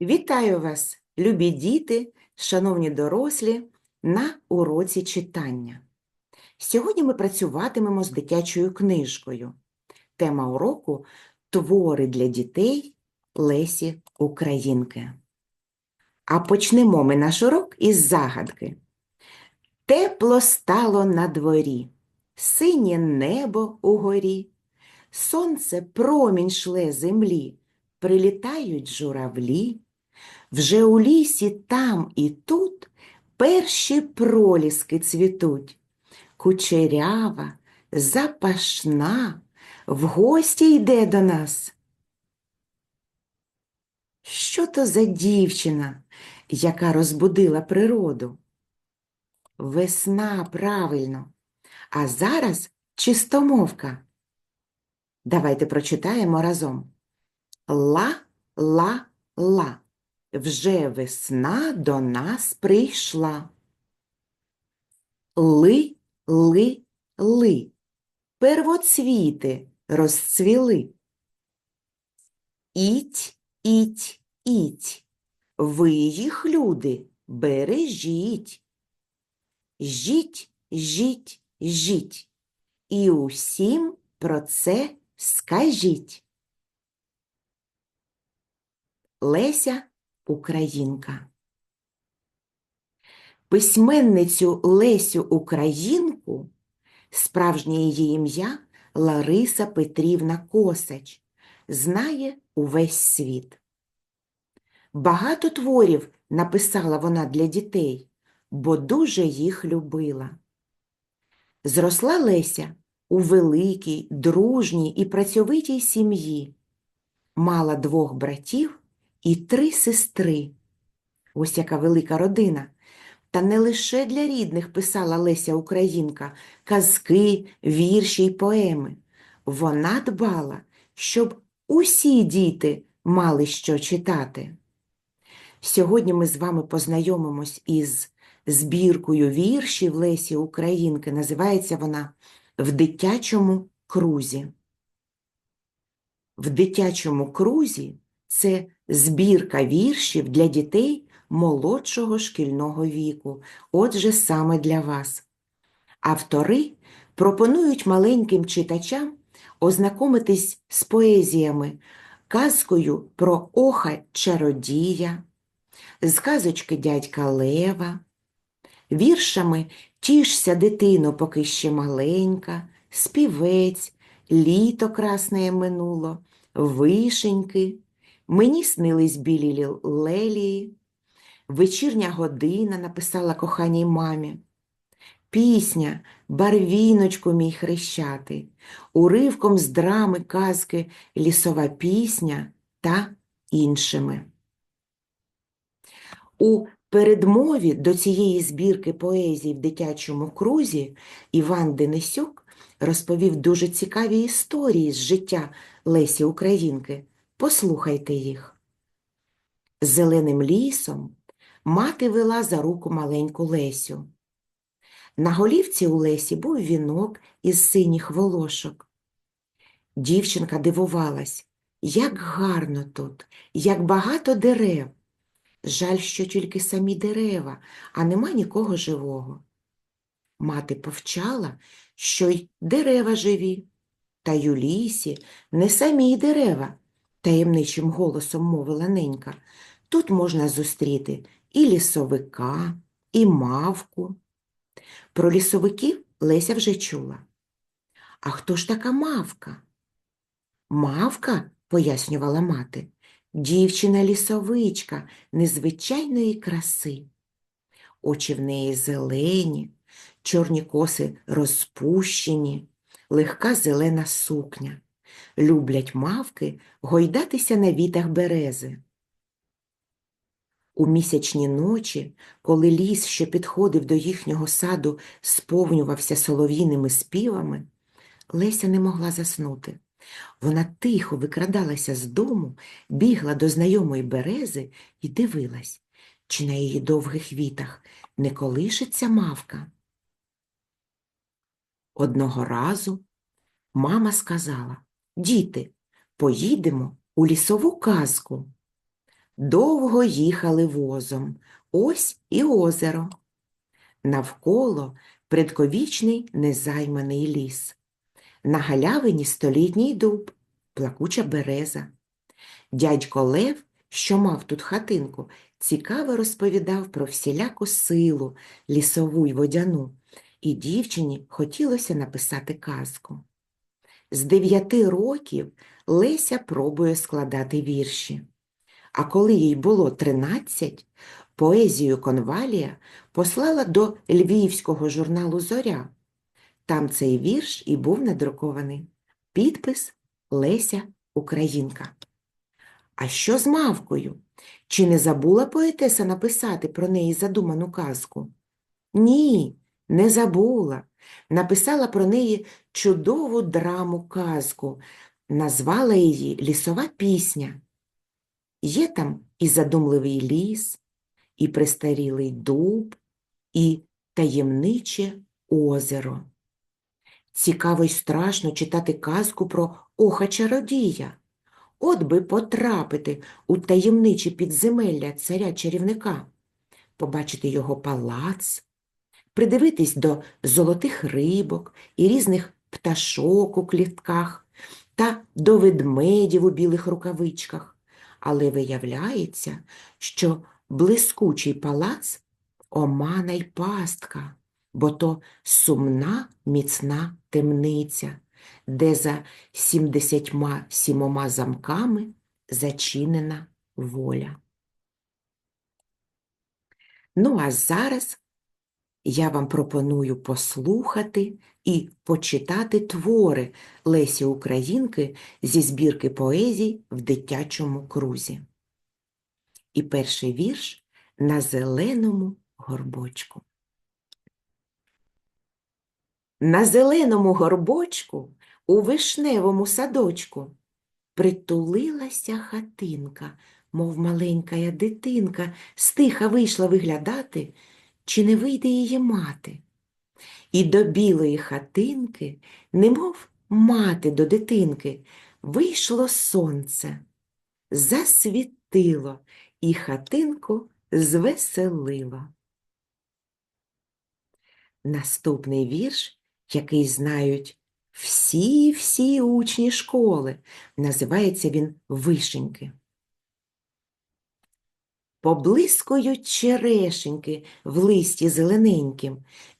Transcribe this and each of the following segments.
Вітаю вас, любі діти, шановні дорослі, на уроці читання. Сьогодні ми працюватимемо з дитячою книжкою. Тема уроку Твори для дітей Лесі Українки. А почнемо ми наш урок із загадки. Тепло стало на дворі, синє небо угорі, сонце промінь шле землі, прилітають журавлі. Вже у лісі там і тут перші проліски цвітуть. Кучерява, запашна, в гості йде до нас. Що то за дівчина, яка розбудила природу? Весна, правильно. А зараз чистомовка. Давайте прочитаємо разом. Ла-ла-ла. Вже весна до нас прийшла. Ли, ли, ли. Первоцвіти розцвіли. Іть, іть, іть. Ви їх, люди, бережіть. Жіть, жіть, жіть. І усім про це скажіть. Леся Українка. Письменницю Лесю Українку, справжнє її ім'я Лариса Петрівна Косач, знає увесь світ. Багато творів написала вона для дітей, бо дуже їх любила. Зросла Леся у великій, дружній і працьовитій сім'ї, мала двох братів і три сестри. Ось яка велика родина. Та не лише для рідних писала Леся Українка казки, вірші й поеми. Вона дбала, щоб усі діти мали що читати. Сьогодні ми з вами познайомимось із збіркою віршів Лесі Українки. Називається вона В дитячому крузі. В дитячому крузі це збірка віршів для дітей молодшого шкільного віку, отже, саме для вас. Автори пропонують маленьким читачам ознакомитись з поезіями, казкою про оха чародія, з дядька Лева, віршами Тішся, дитино, поки ще маленька, співець, літо красне минуло, вишеньки. Мені снились білі лелії, вечірня година написала коханій мамі. Пісня, барвіночку мій хрещатий, уривком з драми казки Лісова пісня та іншими. У передмові до цієї збірки поезій в дитячому крузі Іван Денисюк розповів дуже цікаві історії з життя Лесі Українки. Послухайте їх. Зеленим лісом мати вела за руку маленьку Лесю. На голівці у Лесі був вінок із синіх волошок. Дівчинка дивувалась, як гарно тут, як багато дерев. Жаль, що тільки самі дерева, а нема нікого живого. Мати повчала, що й дерева живі, та й у лісі не самі дерева, таємничим голосом мовила ненька. Тут можна зустріти і лісовика, і мавку. Про лісовиків Леся вже чула. А хто ж така мавка? Мавка, пояснювала мати, дівчина-лісовичка незвичайної краси. Очі в неї зелені, чорні коси розпущені, легка зелена сукня. Люблять мавки гойдатися на вітах берези. У місячні ночі, коли ліс, що підходив до їхнього саду, сповнювався солов'їними співами, Леся не могла заснути. Вона тихо викрадалася з дому, бігла до знайомої берези і дивилась, чи на її довгих вітах не колишиться мавка. Одного разу мама сказала, діти, поїдемо у лісову казку. Довго їхали возом. Ось і озеро. Навколо предковічний незайманий ліс. На галявині столітній дуб, плакуча береза. Дядько Лев, що мав тут хатинку, цікаво розповідав про всіляку силу лісову й водяну, і дівчині хотілося написати казку. З дев'яти років Леся пробує складати вірші. А коли їй було тринадцять, поезію Конвалія послала до львівського журналу Зоря. Там цей вірш і був надрукований. Підпис Леся Українка. А що з мавкою? Чи не забула поетеса написати про неї задуману казку? Ні, не забула. Написала про неї чудову драму казку, назвала її Лісова пісня. Є там і задумливий ліс, і престарілий дуб, і таємниче озеро. Цікаво й страшно читати казку про оха чародія. От би потрапити у таємничі підземелля царя чарівника, побачити його палац, придивитись до золотих рибок і різних пташок у клітках та до ведмедів у білих рукавичках. Але виявляється, що блискучий палац омана й пастка, бо то сумна міцна темниця, де за сімдесятьма сімома замками зачинена воля. Ну, а зараз я вам пропоную послухати і почитати твори Лесі Українки зі збірки поезій в дитячому крузі. І перший вірш на зеленому горбочку. На зеленому горбочку у вишневому садочку притулилася хатинка, мов маленька дитинка, стиха вийшла виглядати, чи не вийде її мати. І до білої хатинки, немов мати до дитинки, вийшло сонце, засвітило і хатинку звеселило. Наступний вірш, який знають всі-всі учні школи, називається він Вишеньки. Поблискують черешеньки в листі зелененьким,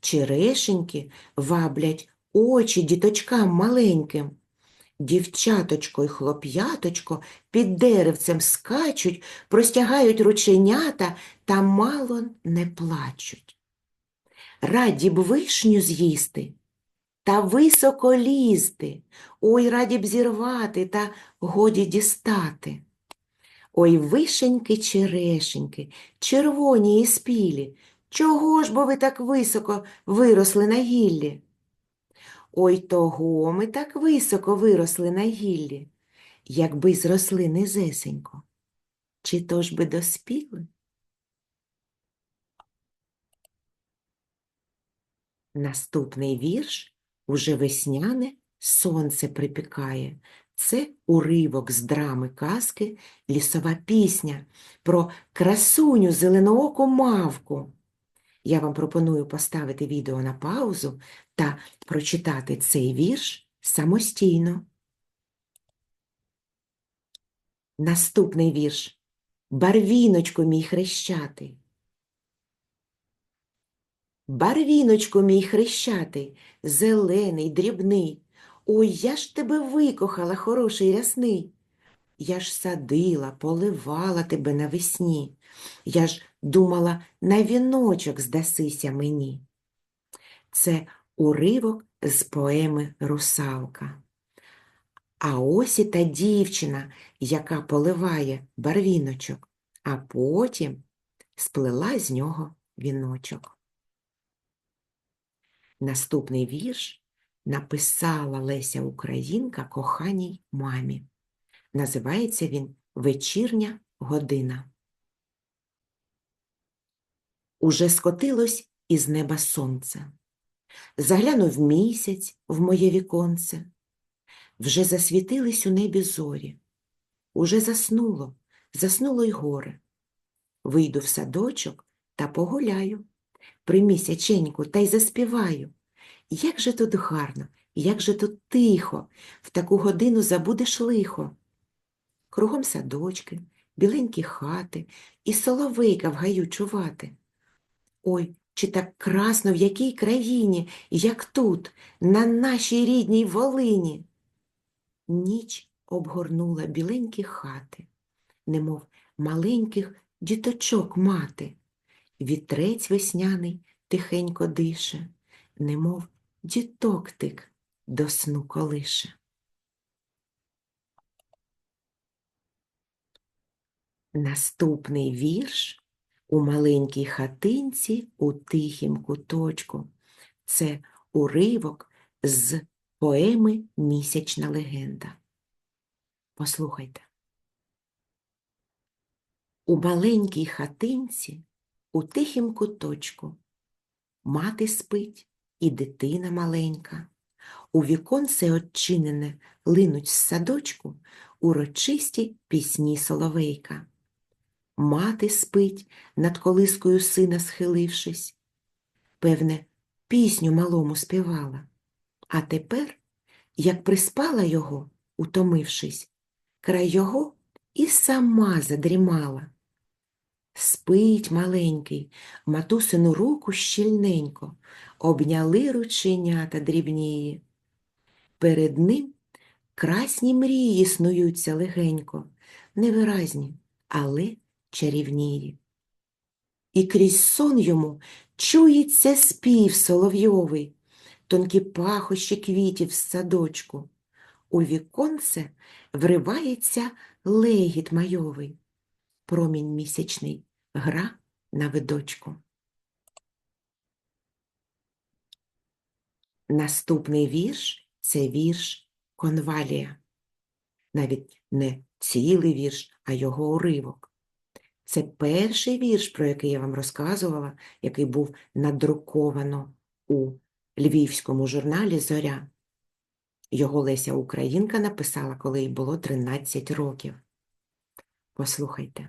черешеньки ваблять очі діточкам маленьким. Дівчаточко й хлоп'яточко під деревцем скачуть, простягають рученята та мало не плачуть. Раді б вишню з'їсти та високо лізти, ой раді б зірвати та годі дістати. Ой вишеньки черешеньки, червоні і спілі, чого ж бо ви так високо виросли на гіллі? Ой того ми так високо виросли на гіллі, якби зросли низесенько, чи то ж би доспіли? Наступний вірш уже весняне сонце припікає. Це уривок з драми казки Лісова пісня про красуню зеленооку мавку. Я вам пропоную поставити відео на паузу та прочитати цей вірш самостійно. Наступний вірш. Барвіночку мій хрещатий. Барвіночку мій хрещатий, зелений, дрібний. Ой, я ж тебе викохала, хороший рясний. Я ж садила, поливала тебе навесні. Я ж думала, на віночок здасися мені. Це уривок з поеми Русалка. А ось і та дівчина, яка поливає барвіночок, а потім сплела з нього віночок. Наступний вірш написала Леся Українка коханій мамі. Називається він Вечірня година. Уже скотилось із неба сонце. Заглянув місяць в моє віконце. Вже засвітились у небі зорі. Уже заснуло заснуло й горе. Вийду в садочок та погуляю, примісяченьку та й заспіваю. Як же тут гарно, як же тут тихо, в таку годину забудеш лихо. Кругом садочки, біленькі хати і соловейка в гаю чувати. Ой, чи так красно в якій країні, як тут, на нашій рідній Волині. Ніч обгорнула біленькі хати, немов маленьких діточок мати. Вітрець весняний тихенько дише, немов діток тик до сну колише. Наступний вірш у маленькій хатинці у тихім куточку. Це уривок з поеми Місячна легенда. Послухайте. У маленькій хатинці у тихім куточку мати спить і дитина маленька. У віконце odчинене линуть з садочку урочисті пісні соловейка. Мати спить, над колискою сина схилившись. Певне, пісню малому співала. А тепер, як приспала його, утомившись, край його і сама задрімала. Спить маленький, матусину руку щільненько, обняли рученята дрібнії. Перед ним красні мрії снуються легенько, невиразні, але чарівнії. І крізь сон йому чується спів соловйовий, тонкі пахощі квітів з садочку. У віконце вривається легіт майовий, промінь місячний гра на видочку. Наступний вірш це вірш конвалія. Навіть не цілий вірш, а його уривок. Це перший вірш, про який я вам розказувала, який був надруковано у львівському журналі Зоря. Його Леся Українка написала, коли їй було 13 років. Послухайте.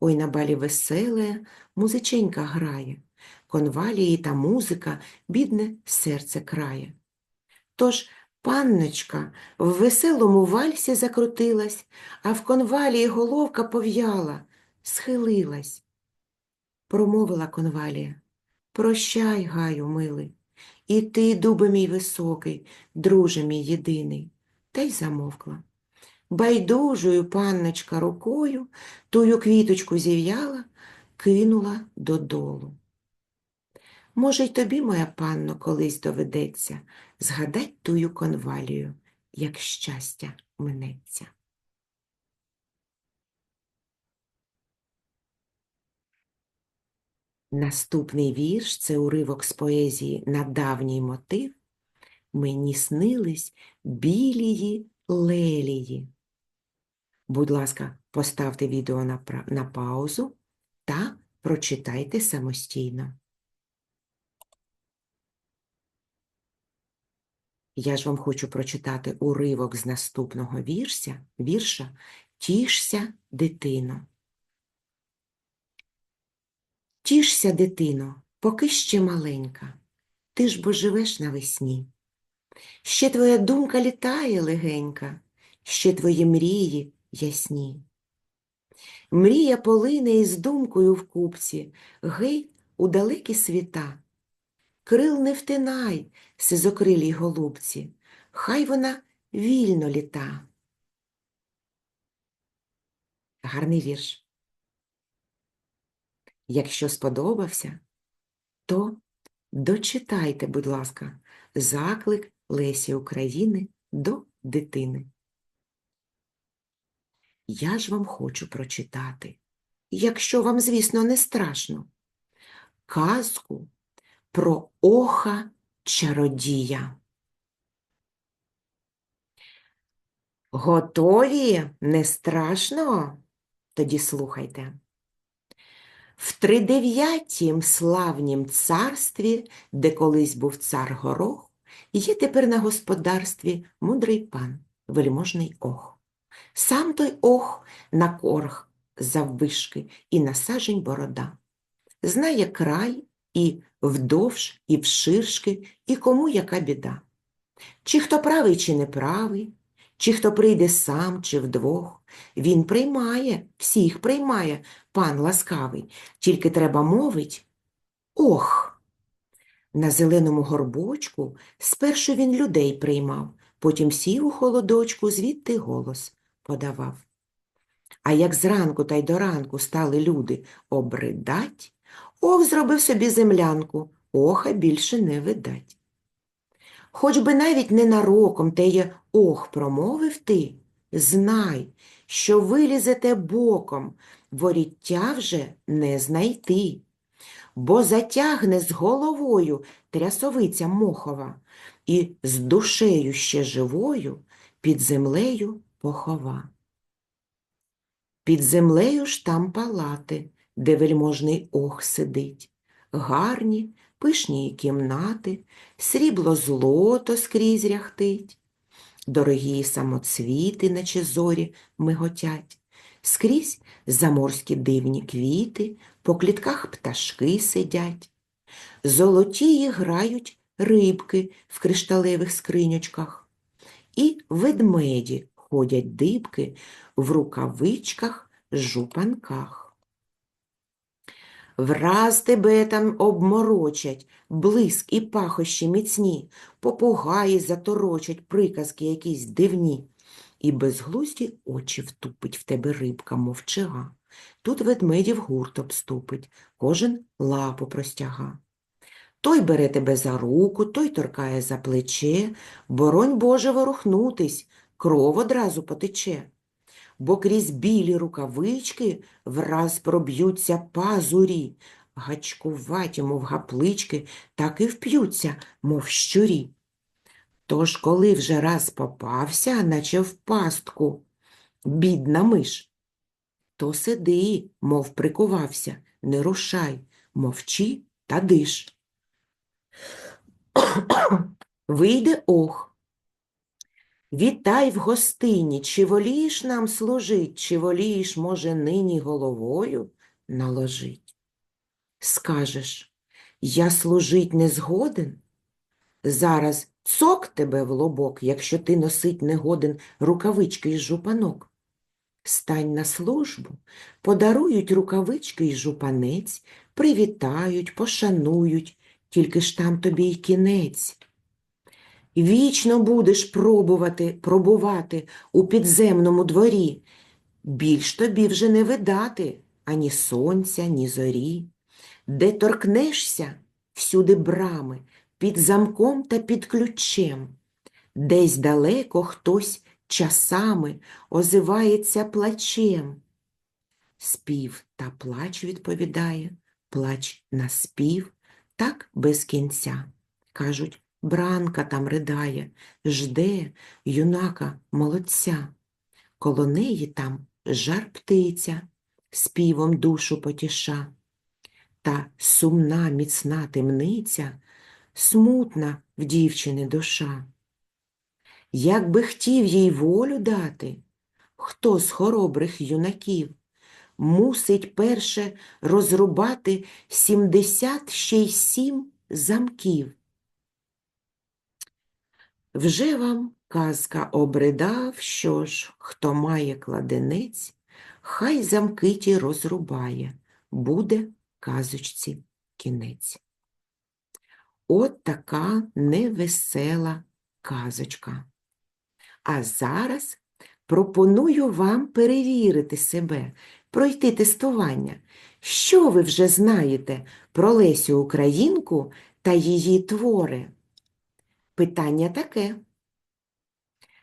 Ой на балі веселе, музиченька грає, конвалії та музика бідне серце крає. Тож панночка в веселому вальсі закрутилась, а в конвалії головка пов'яла, схилилась. Промовила конвалія. Прощай, гаю, милий, і ти, дубе мій високий, друже мій єдиний, та й замовкла. Байдужою панночка рукою тую квіточку зів'яла, кинула додолу. Може, й тобі, моя панно, колись доведеться згадать тую конвалію, як щастя минеться. Наступний вірш це уривок з поезії на давній мотив Мені снились білії лелії. Будь ласка, поставте відео на, на паузу та прочитайте самостійно. Я ж вам хочу прочитати уривок з наступного вірша, вірша Тішся, дитино. Тішся, дитино, поки ще маленька, ти ж бо живеш навесні. Ще твоя думка літає легенька, ще твої мрії ясні. Мрія полине із думкою в купці, гей у далекі світа. Крил не втинай, сизокрилій голубці, хай вона вільно літа. Гарний вірш. Якщо сподобався, то дочитайте, будь ласка, заклик Лесі України до дитини. Я ж вам хочу прочитати якщо вам, звісно, не страшно, казку про оха чародія. Готові? Не страшно? Тоді слухайте. В тридев'ятім славнім царстві, де колись був цар Горох, є тепер на господарстві мудрий пан, вельможний ох. Сам той ох на корх заввишки і на сажень борода. Знає край і вдовж, і вширшки, і кому яка біда. Чи хто правий, чи неправий, чи хто прийде сам, чи вдвох, він приймає, всіх приймає, пан ласкавий, тільки треба мовить ох. На зеленому горбочку спершу він людей приймав, потім сів у холодочку, звідти голос подавав. А як зранку та й до ранку стали люди обридать, ох зробив собі землянку, оха більше не видать. Хоч би навіть ненароком теє ох промовив ти, знай, що вилізете боком, воріття вже не знайти, бо затягне з головою трясовиця мохова і з душею ще живою під землею похова. Під землею ж там палати, де вельможний ох сидить, гарні, пишні кімнати, срібло злото скрізь ряхтить, дорогі самоцвіти, наче зорі, миготять, скрізь заморські дивні квіти, по клітках пташки сидять, золотії грають рибки в кришталевих скриньочках, і ведмеді ходять дибки в рукавичках, жупанках. Враз тебе там обморочать, блиск і пахощі міцні, попугаї заторочать приказки якісь дивні. І безглузді очі втупить в тебе рибка мовчага. Тут ведмедів гурт обступить, кожен лапу простяга. Той бере тебе за руку, той торкає за плече, боронь Боже ворухнутись, кров одразу потече бо крізь білі рукавички враз проб'ються пазурі, гачкуваті, мов гаплички, так і вп'ються, мов щурі. Тож, коли вже раз попався, наче в пастку, бідна миш, то сиди, мов прикувався, не рушай, мовчи та диш. Вийде ох, Вітай в гостині, чи волієш нам служить, чи волієш, може, нині головою наложить? Скажеш, я служить не згоден? Зараз цок тебе в лобок, якщо ти носить не годен рукавички й жупанок. Стань на службу, подарують рукавички й жупанець, привітають, пошанують, тільки ж там тобі й кінець. Вічно будеш пробувати, пробувати у підземному дворі. Більш тобі вже не видати ані сонця, ні зорі. Де торкнешся всюди брами, під замком та під ключем. Десь далеко хтось часами озивається плачем. Спів та плач відповідає, плач на спів, так без кінця. Кажуть, Бранка там ридає, жде юнака молодця. Коло неї там жар птиця, співом душу потіша. Та сумна міцна темниця, смутна в дівчини душа. Як би хотів їй волю дати, хто з хоробрих юнаків мусить перше розрубати сімдесят ще й сім замків. Вже вам казка обридав, що ж, хто має кладенець, хай замки ті розрубає, буде казочці кінець. От така невесела казочка. А зараз пропоную вам перевірити себе, пройти тестування. Що ви вже знаєте про Лесю Українку та її твори? Питання таке.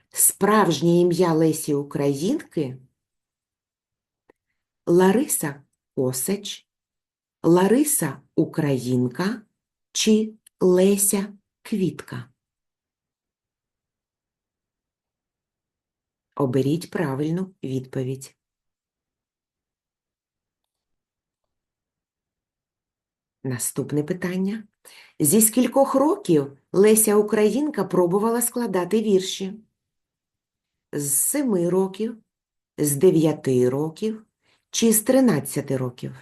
Справжнє ім'я Лесі Українки Лариса Косач, Лариса Українка чи Леся Квітка? Оберіть правильну відповідь. Наступне питання. Зі скількох років Леся Українка пробувала складати вірші? З семи років, з дев'яти років чи з тринадцяти років?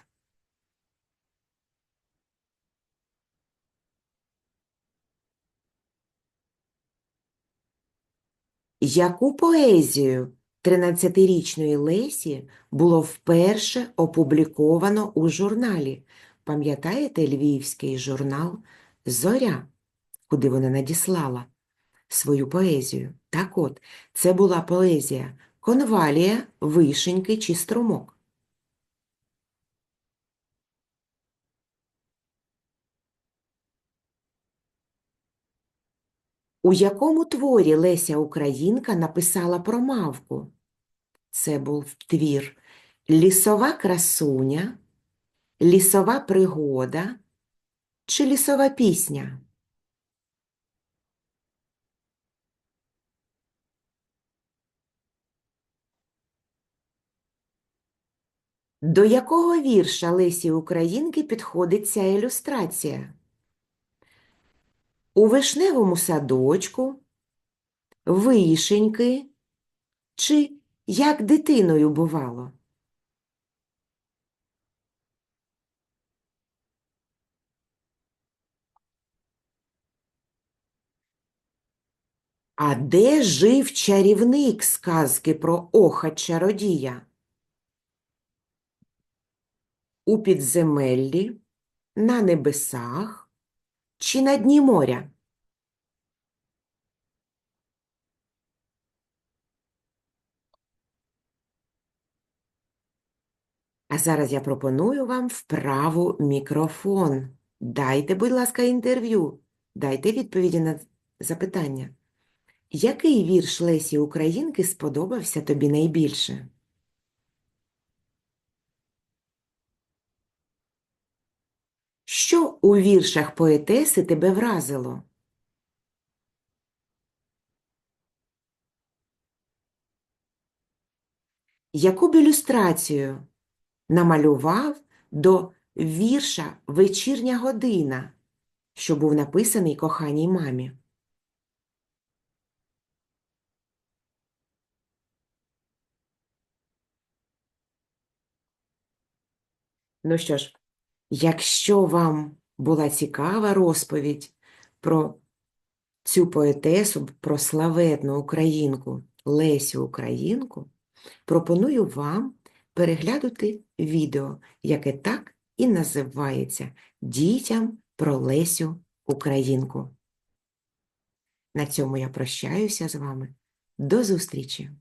Яку поезію 13-річної Лесі було вперше опубліковано у журналі? Пам'ятаєте львівський журнал Зоря, куди вона надіслала свою поезію? Так от, це була поезія Конвалія, Вишеньки чи Струмок. У якому творі Леся Українка написала про мавку? Це був твір Лісова красуня, Лісова пригода чи лісова пісня? До якого вірша Лесі Українки підходить ця ілюстрація? У вишневому садочку, вишеньки чи як дитиною бувало? А де жив чарівник сказки про оха чародія? У підземеллі, на небесах чи на дні моря? А зараз я пропоную вам вправу мікрофон. Дайте, будь ласка, інтерв'ю. Дайте відповіді на запитання. Який вірш Лесі Українки сподобався тобі найбільше? Що у віршах поетеси тебе вразило? Яку б ілюстрацію намалював до вірша Вечірня година, що був написаний коханій мамі? Ну що ж, якщо вам була цікава розповідь про цю поетесу, про славетну українку Лесю Українку, пропоную вам переглянути відео, яке так і називається Дітям про Лесю Українку. На цьому я прощаюся з вами. До зустрічі!